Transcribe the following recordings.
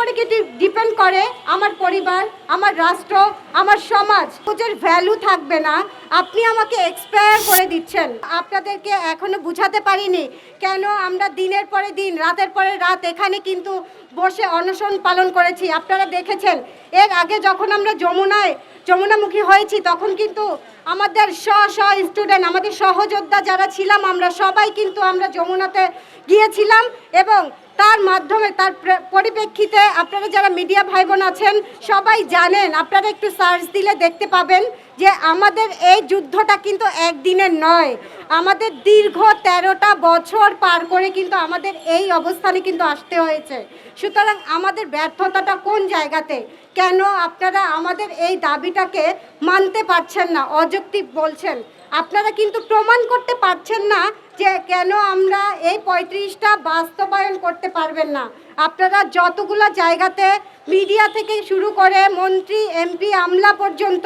উপরে কি ডিপেন্ড করে? আমার পরিবার, আমার রাষ্ট্র, আমার সমাজ। কোচের ভ্যালু থাকবে না। আপনি আমাকে এক্সপায়ার করে দিচ্ছেন। আপনাদেরকে এখনও বুঝাতে পারিনি কেন আমরা দিনের পরে দিন, রাতের পরে রাত এখানে কিন্তু বসে অনশন পালন করেছি। আপনারা দেখেছেন, এর আগে যখন আমরা যমুনায়, যমুনামুখী হয়েছি, তখন কিন্তু আমাদের স্ব স্ব স্টুডেন্ট আমাদের সহযোদ্ধা যারা ছিলাম আমরা, সবাই কিন্তু আমরা যমুনাতে গিয়েছিলাম এবং তার মাধ্যমে, তার পরিপ্রেক্ষিতে আপনারা যারা মিডিয়া ভাই বোন আছেন, সবাই জানেন, আপনারা একটু সার্চ দিলে দেখতে পাবেন যে আমাদের এই যুদ্ধটা কিন্তু একদিনের নয়। আমাদের দীর্ঘ তেরোটা বছর পার করে কিন্তু আমাদের এই অবস্থানে কিন্তু আসতে হয়েছে। সুতরাং আমাদের ব্যর্থতাটা কোন জায়গাতে? কেন আপনারা আমাদের এই দাবিটাকে মানতে পারছেন না? অযৌক্তিক বলছেন। আপনারা কিন্তু প্রমাণ করতে পারছেন না যে কেন আমরা এই পঁয়ত্রিশটা বাস্তবায়ন করতে পারবেন না। আপনারা যতগুলো জায়গাতে মিডিয়া থেকে শুরু করে মন্ত্রী, এমপি, আমলা পর্যন্ত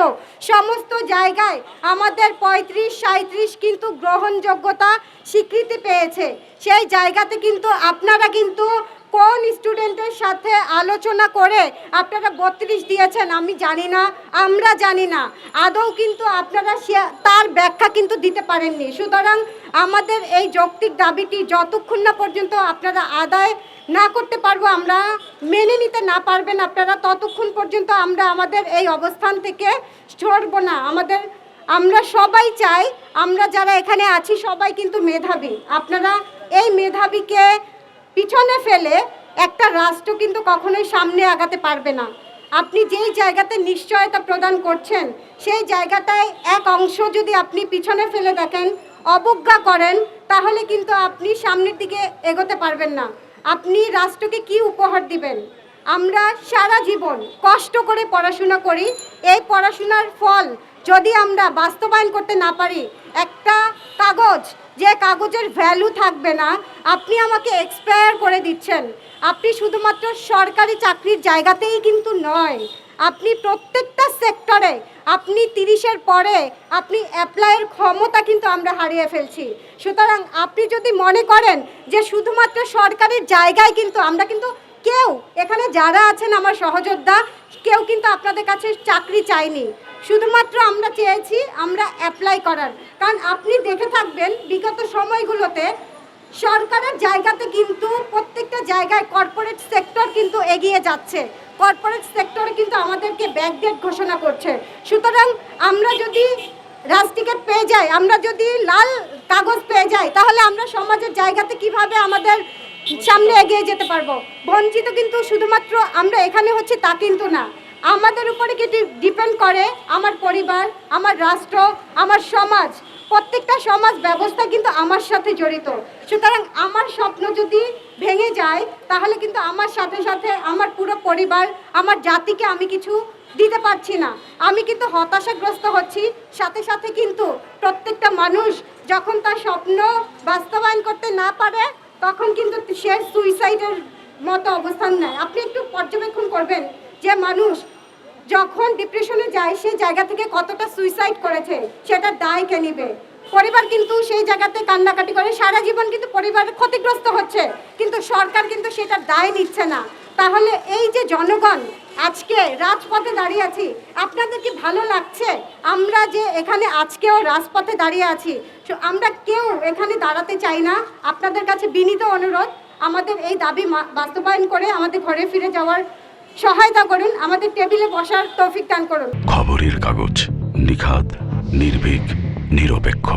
সমস্ত জায়গায় আমাদের পঁয়ত্রিশ সাঁত্রিশ কিন্তু গ্রহণযোগ্যতা স্বীকৃতি পেয়েছে। সেই জায়গাতে কিন্তু আপনারা কিন্তু কোন স্টুডেন্টের সাথে আলোচনা করে আপনারা বত্রিশ দিয়েছেন আমি জানি না, আমরা জানি না। আদৌ কিন্তু আপনারা সে- তার ব্যাখ্যা কিন্তু দিতে পারেননি। সুতরাং আমাদের এই যৌক্তিক দাবিটি যতক্ষণ না পর্যন্ত আপনারা আদায় না করতে পারব, আমরা মেনে নিতে না পারবেন আপনারা, ততক্ষণ পর্যন্ত আমরা আমাদের এই অবস্থান থেকে সরবো না। আমাদের, আমরা সবাই চাই, আমরা যারা এখানে আছি সবাই কিন্তু মেধাবী। আপনারা এই মেধাবীকে পিছনে ফেলে একটা রাষ্ট্র কিন্তু কখনোই সামনে আগাতে পারবে না। আপনি যেই জায়গাতে নিশ্চয়তা প্রদান করছেন, সেই জায়গাটায় এক অংশ যদি আপনি পিছনে ফেলে দেখেন, অবজ্ঞা করেন, তাহলে কিন্তু আপনি সামনের দিকে এগোতে পারবেন না। আপনি রাষ্ট্রকে কি উপহার দিবেন? আমরা সারা জীবন কষ্ট করে পড়াশোনা করি, এই পড়াশোনার ফল যদি আমরা বাস্তবায়ন করতে না পারি, একটা কাগজ, যে কাগজের ভ্যালু থাকবে না, আপনি আমাকে এক্সপায়ার করে দিচ্ছেন। আপনি শুধুমাত্র সরকারি চাকরির জায়গাতেই কিন্তু নয়, আপনি প্রত্যেকটা সেক্টরে আপনি তিরিশের পরে, আপনি অ্যাপ্লাইয়ের ক্ষমতা কিন্তু আমরা হারিয়ে ফেলছি। সুতরাং আপনি যদি মনে করেন যে শুধুমাত্র সরকারের জায়গায় কিন্তু আমরা কিন্তু কেউ, এখানে যারা আছেন আমার সহযোদ্ধা, কেউ কিন্তু আপনাদের কাছে চাকরি চাইনি। শুধুমাত্র আমরা চেয়েছি আমরা অ্যাপ্লাই করার। কারণ আপনি দেখে থাকবেন বিগত সময়গুলোতে সরকারের জায়গাতে কিন্তু প্রত্যেকটা জায়গায় কর্পোরেট সেক্টর কিন্তু এগিয়ে যাচ্ছে। কর্পোরেট সেক্টরে কিন্তু আমাদেরকে ব্যাকডেট ঘোষণা করছে। সুতরাং আমরা যদি রাজটিকেট পেয়ে যাই, আমরা যদি লাল কাগজ পেয়ে যাই, তাহলে আমরা সমাজের জায়গাতে কীভাবে আমাদের সামনে এগিয়ে যেতে পারব। বঞ্চিত কিন্তু শুধুমাত্র আমরা এখানে হচ্ছে তা কিন্তু না। আমাদের উপরে কি ডিপেন্ড করে আমার পরিবার, আমার রাষ্ট্র, আমার সমাজ? প্রত্যেকটা সমাজ ব্যবস্থা কিন্তু আমার সাথে জড়িত। সুতরাং আমার স্বপ্ন যদি ভেঙে যায়, তাহলে কিন্তু আমার সাথে সাথে আমার পুরো পরিবার, আমার জাতিকে আমি কিছু দিতে পারছি না। আমি কিন্তু হতাশাগ্রস্ত হচ্ছি। সাথে সাথে কিন্তু প্রত্যেকটা মানুষ যখন তার স্বপ্ন বাস্তবায়ন করতে না পারে তখন কিন্তু সে সুইসাইডের মতো অবস্থান নেয়। আপনি একটু পর্যবেক্ষণ করবেন যে মানুষ যখন ডিপ্রেশনে যায় সেই জায়গা থেকে কতটা সুইসাইড করেছে, সেটা দায় কে নিবে? পরিবার কিন্তু সেই জায়গাতে কান্নাকাটি করে, সারা জীবন কিন্তু পরিবার ক্ষতিগ্রস্ত হচ্ছে, কিন্তু সরকার কিন্তু সেটা দায় নিচ্ছে না। তাহলে এই যে জনগণ, আজকে রাজপথে দাঁড়িয়ে আছি, আপনাদের কি ভালো লাগছে? আমরা যে এখানে আজকেও রাজপথে দাঁড়িয়ে আছি আমরা কেউ এখানে দাঁড়াতে চাই না। আপনাদের কাছে বিনীত অনুরোধ, আমাদের এই দাবি বাস্তবায়ন করে আমাদের ঘরে ফিরে যাওয়ার সহায়তা করুন। আমাদের টেবিলে বসার তৌফিক দান করুন। খবরের কাগজ, নিখাদ, নির্ভীক, নিরপেক্ষ।